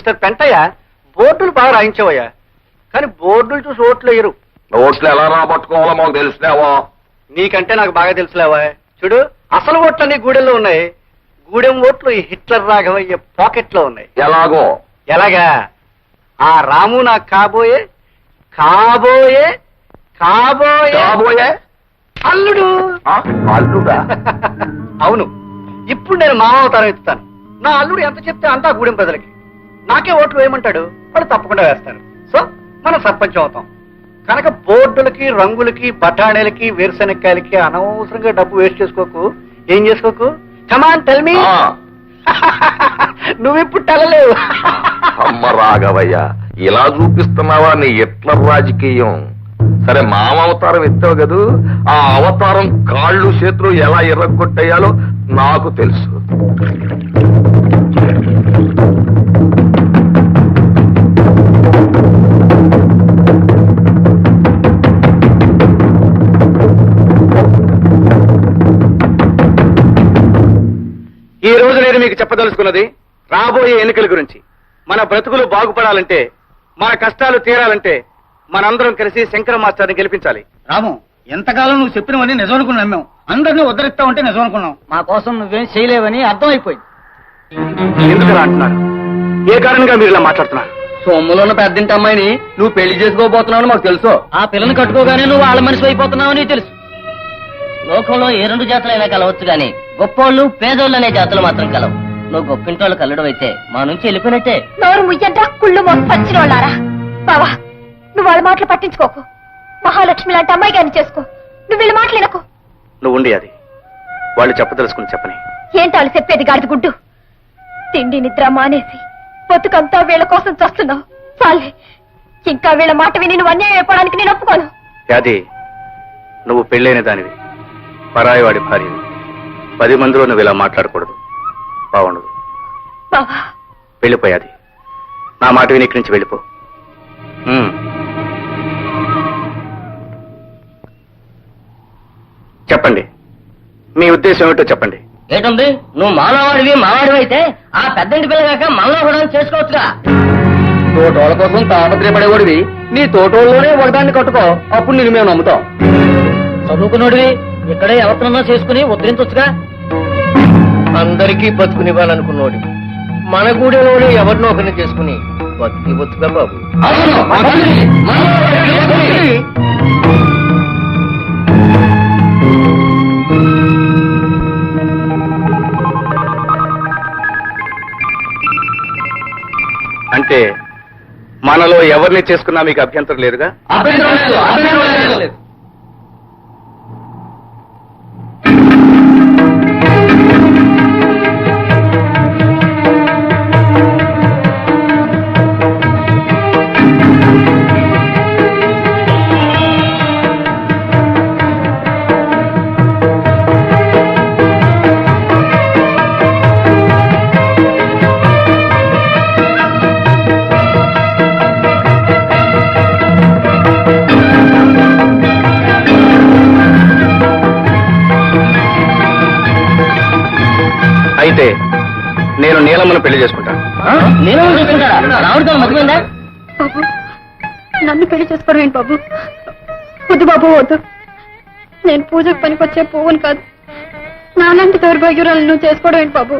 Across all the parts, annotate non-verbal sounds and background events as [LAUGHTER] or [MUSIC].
Mister Pentaiah బోర్డులు బాగా రాయించావయ్యా. కానీ బోర్డులు చూసి ఓట్లు వేయరు. ఓట్లు ఎలా రాబట్టుకోవాలో మాకు తెలిసినావా? నీకంటే నాకు బాగా తెలుసులేవా? చూడు అసలు ఓట్లన్నీ గూడెంలో ఉన్నాయి. గూడెం ఓట్లు ఈ హిట్లర్ రాఘవయ్య పాకెట్లో ఉన్నాయి. ఎలాగో? ఎలాగా? ఆ రాము నాకు కాబోయే కాబోయే కాబోయే కాబోయే? అల్లుడు. ఆ, అల్లుడా? [LAUGHS] అవును. ఇప్పుడు నేను మానవతారం ఎత్తుతాను. నా అల్లుడు ఎంత చెప్తే అంతా గూడెం ప్రజలకి. నాకే ఓట్లు వేయమంటాడు? వాళ్ళు తప్పకుండా వేస్తారు. సో మనం సర్పంచం అవుతాం. కనుక బోర్డులకి రంగులకి బఠాణీలకి వేరుశనక్కాయలకి అనవసరంగా డబ్బు వేస్ట్ చేసుకోకు. ఏం చేసుకోకు? కమాన్ టెల్ మీ ఆ, [LAUGHS] నువ్వు ఇప్పుడు తెలలేవు [LAUGHS] అమ్మ రాఘవయ్య ఇలా చూపిస్తున్నావా? నీ ఎట్ల రాజకీయం? సరే మామ అవతారం ఎత్తావు కదూ? ఆ అవతారం కాళ్ళు చేతులు ఎలా ఎర్రగొట్టేయాలో నాకు తెలుసు. నేను మీకు చెప్పదలుచుకున్నది రాబోయే ఎన్నికల గురించి. మన బ్రతుకులు బాగుపడాలంటే మన కష్టాలు తీరాలంటే మనందరం కలిసి శంకర మాస్టర్ని గెలిపించాలి. రాము ఎంతకాలం నువ్వు చెప్పినవన్నీ నిజం అనుకుని నమ్మాం అందరినీ ఉద్ధరిస్తా ఉంటే నిజం అనుకున్నాం మా కోసం నువ్వేం చేయలేవని అర్థమైపోయింది. ఎందుకు అంటున్నారు? ఏ కారణంగా మీరు ఇలా మాట్లాడుతున్నారు? సొమ్ములో ఉన్న పెద్దింటి అమ్మాయిని నువ్వు పెళ్ళి చేసుకోబోతున్నావు మాకు తెలుసు. ఆ పిల్లని కట్టుకోగానే నువ్వు వాళ్ళ మనిషి అయిపోతున్నావు అని తెలుసు. లోకంలో ఏ రెండు జాతులైనా కలవచ్చు గాని గొప్పోళ్ళు పేదోళ్ళు అనే జాతులు మాత్రం కలవు. నువ్వు గొప్పింటోళ్ళు కల్లడం అయితే మా నుంచి వెళ్ళిపోయినట్టే. నోరు ముయ్యడ్డా కుళ్ళు మోసి పచ్చినోళ్ళారా? బావా నువ్వు వాళ్ళ మాటలు పట్టించుకోకు. మహాలక్ష్మి లాంటి అమ్మాయి గారిని చేసుకో. నువ్వు వీళ్ళ మాటలు వినకు. నువ్వు ఉండి అది. వాళ్ళు చెప్పదలుచుకుని చెప్పని. ఏంటి వాళ్ళు చెప్పేది గాడిద గుడ్డు? తిండి నిద్ర మానేసి బతుకంతా వీళ్ళ కోసం చస్తున్నావు. చాలే ఇంకా వీళ్ళ మాట విని నువ్వు అన్యాయం అయిపోవడానికి నేను ఒప్పుకోను. అది నువ్వు పెళ్ళైన దానివి. పరాయి వాడి భార్యవి పది మందిలో నువ్వు ఇలా మాట్లాడకూడదు. బాగుండదు. వెళ్ళిపోయాది. నా మాట విని ఇక్కడి నుంచి వెళ్ళిపో. చెప్పండి. మీ ఉద్దేశం ఏమిటో చెప్పండి. ఏటుంది నువ్వు మానవాడివి మావాడివి అయితే ఆ పెద్దంటి పిల్ల కాక మనలో కూడా చేసుకోవచ్చుగా. తోటోళ్ళ కోసం తాపత్రయపడేవాడివి. నీ తోటోళ్ళలోనే ఒకదాన్ని కట్టుకో. అప్పుడు నేను మేము నమ్ముతాం. చదువుకున్నోడివి ఇక్కడే ఎవరినన్నా చేసుకుని ఉద్ధరించొచ్చుగా? అందరికీ బతుకునివ్వాలనుకున్నోడు. మన గూడెలోనే ఎవరినో ఒకరిని చేసుకుని బతికి బతుగా బాబు అంటే మనలో ఎవరిని చేసుకున్నా మీకు అభ్యంతరం లేదుగా? అయితే నీలమ్మను పెళ్ళి చేసుకుంటాను బాబు నన్ను పెళ్ళి చేసుకోవడం ఏంటి బాబు? వద్దు బాబు వద్దు. నేను పూజకు పనికొచ్చే పువ్వును కాదు. నాలాంటి దౌర్భాగ్యురాలు నువ్వు చేసుకోవడం ఏంటి బాబు?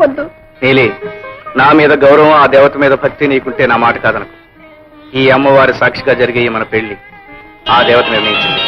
వద్దు. నీలి నా మీద గౌరవం ఆ దేవత మీద భక్తి నీకుంటే నా మాట కాదనకు. ఈ అమ్మవారి సాక్షిగా జరిగే మన పెళ్ళి ఆ దేవత నిర్ణయించింది.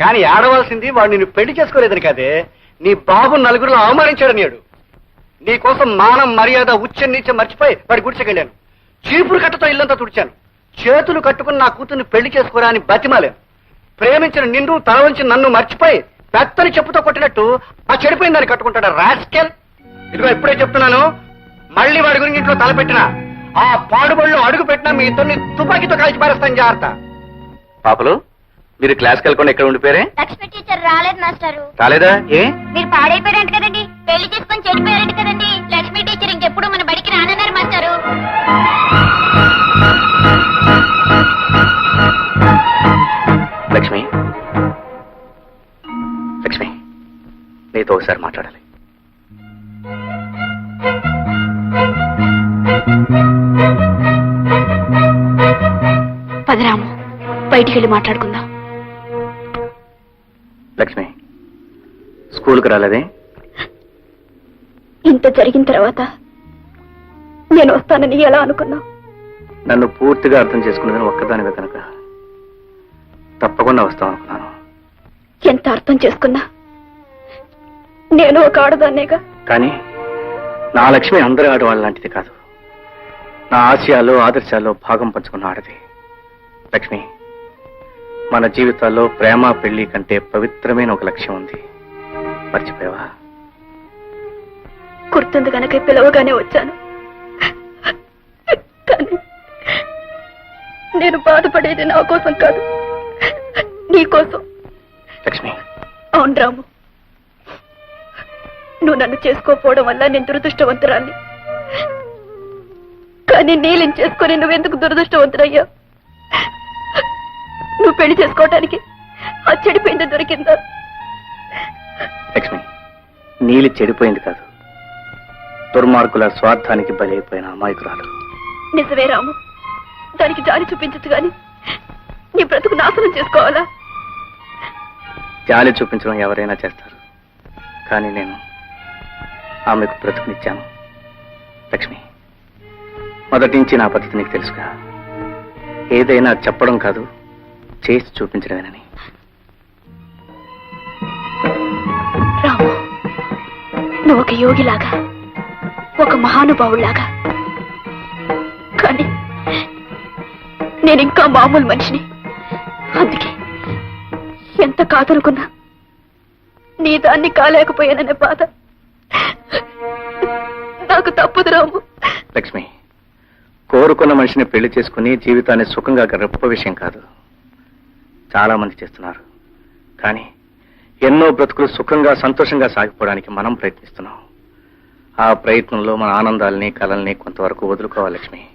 కానీ ఆడవలసింది వాడు నిన్ను పెళ్ళి చేసుకోలేదని కాదే. నీ బాబు నలుగురిలో అవమానించాడని నేడు. నీ కోసం మానం మర్యాద ఉచ్చ నీచ మర్చిపోయి వాడి గుడిచెకెళ్ళాను చీపురు కట్టతో ఇల్లంతా తుడిచాను. చేతులు కట్టుకుని నా కూతుర్ని పెళ్ళి చేసుకోరా అని బతిమాలేను. ప్రేమించిన నిన్ను తలవంచి నన్ను మర్చిపోయి పెత్తని చెప్పుతో కొట్టినట్టు ఆ చెడిపోయిన దాన్ని కట్టుకుంటాడా రాస్కెల్. ఇదిగో ఇప్పుడే చెప్తున్నాను మళ్ళీ వాడి గురించి ఇంట్లో తలపెట్టిన ఆ పాడుబడిలో అడుగు పెట్టినా మీ ఇద్దరిని తుపాకీతో కాల్చి పారేస్తాను జాగ్రత్త. పాపలు? మీరు క్లాస్కి వెళ్ళకుండా ఎక్కడ ఉండిపోయారే? లక్ష్మి టీచర్ రాలేదు మాస్టారు. రాలేదా? ఏ? మీరు పాడైపోయారంట కదండి. పెళ్ళి చేసుకొని చెడిపోయారంట కదండి. లక్ష్మి టీచర్ ఇంకెప్పుడు మన బడికి రానన్నారు మాస్టారు. లక్ష్మి. లక్ష్మి నీతో ఒకసారి మాట్లాడాలి. పదరాము బయటికి వెళ్ళి మాట్లాడుకుందాం. స్కూల్కి రాలేదే? ఇంత జరిగిన తర్వాత నేను వస్తానని ఎలా అనుకున్నావు? నన్ను పూర్తిగా అర్థం చేసుకున్నదని ఒక్కదానివే కనుక. తప్పకుండా వస్తాం అనుకున్నాను. ఎంత అర్థం చేసుకున్నా? నేను ఒక ఆడదాన్నేగా? కానీ నా లక్ష్మి అందరి ఆడవాళ్ళ లాంటిది కాదు. నా ఆశయాలు ఆదర్శాల్లో భాగం పంచుకున్న ఆడది. లక్ష్మి మన జీవితాల్లో ప్రేమ పెళ్ళి కంటే పవిత్రమైన ఒక లక్ష్యం ఉంది. మర్చిపోయావా గుర్తుంది కనుక పిలవగానే వచ్చాను. కానీ నేను బాధపడేది నా కోసం కాదు. నీ కోసం. లక్ష్మి. అవును రాము. నువ్వు నన్ను చేసుకోకపోవడం వల్ల నేను దురదృష్టవంతురాలి. కానీ నీళ్ళని చేసుకొని నువ్వెందుకు దురదృష్టవంతురయ్యా నువ్వు పెళ్ళి చేసుకోవటానికి ఆ చెడిపోయింది దొరికిందా? నీలి చెడిపోయింది కాదు. దుర్మార్గుల స్వార్థానికి బలైపోయిన అమాయకురాలు. నిజమే రాము. దానికి జాలి చూపించచ్చు గాని నీ బ్రతుకు నాశనం చేసుకోవాలా? జాలి చూపించడం ఎవరైనా చేస్తారు. కానీ నేను ఆమెకు బ్రతుకునిచ్చాను. లక్ష్మి మొదటి నుంచి నా పద్ధతి నీకు తెలుసుగా. ఏదైనా చెప్పడం కాదు చేసి చూపించడమేనని. నువ్వు ఒక యోగిలాగా ఒక మహానుభావులాగా కానీ నేను ఇంకా మామూలు మనిషిని. అందుకే ఎంత కాదనుకున్నా నీ దాన్ని కాలేకపోయాననే బాధ. నాకు తప్పదు రాము. లక్ష్మి కోరుకున్న మనిషిని పెళ్ళి చేసుకుని జీవితాన్ని సుఖంగా గొప్ప విషయం కాదు. చాలా మంది చేస్తున్నారు. కానీ ఎన్నో బ్రతుకులు సుఖంగా సంతోషంగా సాగిపోవడానికి మనం ప్రయత్నిస్తున్నాం. ఆ ప్రయత్నంలో మన ఆనందాల్ని కలల్ని కొంతవరకు వదులుకోవాలి లక్ష్మి.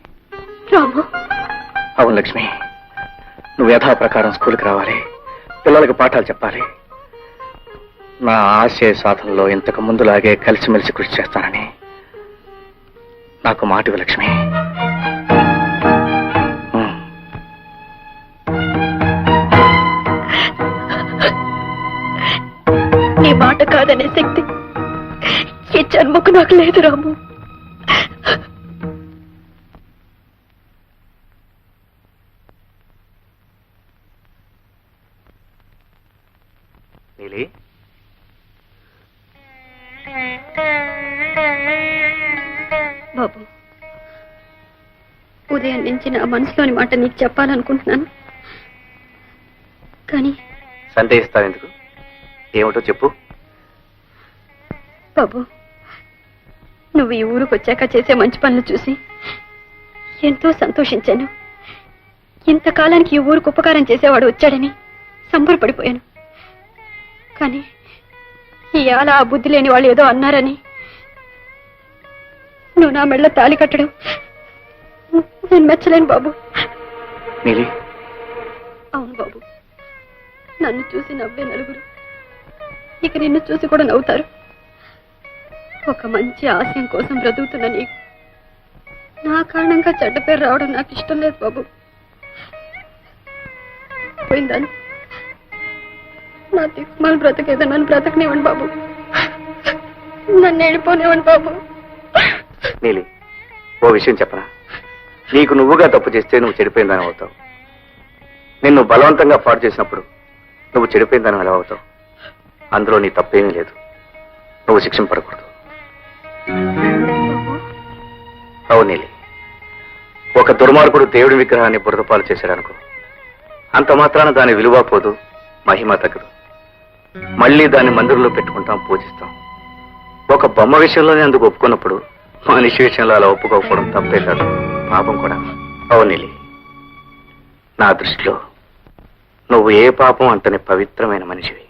రాము. అవును లక్ష్మి. నువ్వు యథా ప్రకారం స్కూల్కి రావాలి. పిల్లలకు పాఠాలు చెప్పాలి. నా ఆశయ సాధనలో ఇంతకు ముందులాగే కలిసిమెలిసి కృషి చేస్తానని. నాకు మాటివి లక్ష్మి. కాదనే శక్తి ఈ జన్మకు నాకు లేదు రాము. నీలి? బాబు ఉదయం నుంచి నా మనసులోని మాట నీకు చెప్పాలనుకుంటున్నాను. కానీ సందేహిస్తావు ఎందుకు ఏమిటో చెప్పు. బాబు నువ్వు ఈ ఊరికి వచ్చాక చేసే మంచి పనులు చూసి ఎంతో సంతోషించాను. ఇంతకాలానికి ఈ ఊరికి ఉపకారం చేసేవాడు వచ్చాడని సంబరపడిపోయాను. కానీ ఇవాళ ఆ బుద్ధి లేని వాళ్ళు ఏదో అన్నారని నువ్వు నా మెళ్ళ తాళి కట్టడం నేను మెచ్చలేను బాబు. అవును బాబు. నన్ను చూసి నవ్వే నలుగురు. ఇక నిన్ను చూసి కూడా నవ్వుతారు. ఒక మంచి ఆశయం కోసం బ్రతుకుతున్న నీకు. నా కారణంగా చెడ్డ పేరు రావడం నాకు ఇష్టం లేదు బాబు. పోయిందని? నా దిక్మాల బ్రతకేదో నన్ను బ్రతకనివ్వండి బాబు. నన్ను వెళ్ళిపోనివ్వండి బాబు. నీలి ఓ విషయం చెప్పరా? నీకు నువ్వుగా తప్పు చేస్తే నువ్వు చెడిపోయిందని అవుతావు. నిన్ను బలవంతంగా పాడు చేసినప్పుడు నువ్వు చెడిపోయిందని ఎలా అవుతావు. అందులో నీ తప్పేమీ లేదు. నువ్వు శిక్షింపడకూడదు. అవును నీలి. ఒక దుర్మార్గుడు దేవుడి విగ్రహాన్ని బురదపాలు చేశాడనుకో. అంత మాత్రాన దాని విలువ పోదు మహిమ తగ్గదు. మళ్ళీ దాన్ని మందిరంలో పెట్టుకుంటాం పూజిస్తాం. ఒక బొమ్మ విషయంలోనే అందుకు ఒప్పుకున్నప్పుడు మనిషి విషయంలో అలా ఒప్పుకోకపోవడం తప్పే కాదు. పాపం కూడా. అవునిలి నా దృష్టిలో నువ్వు ఏ పాపం అంతని పవిత్రమైన మనిషివి.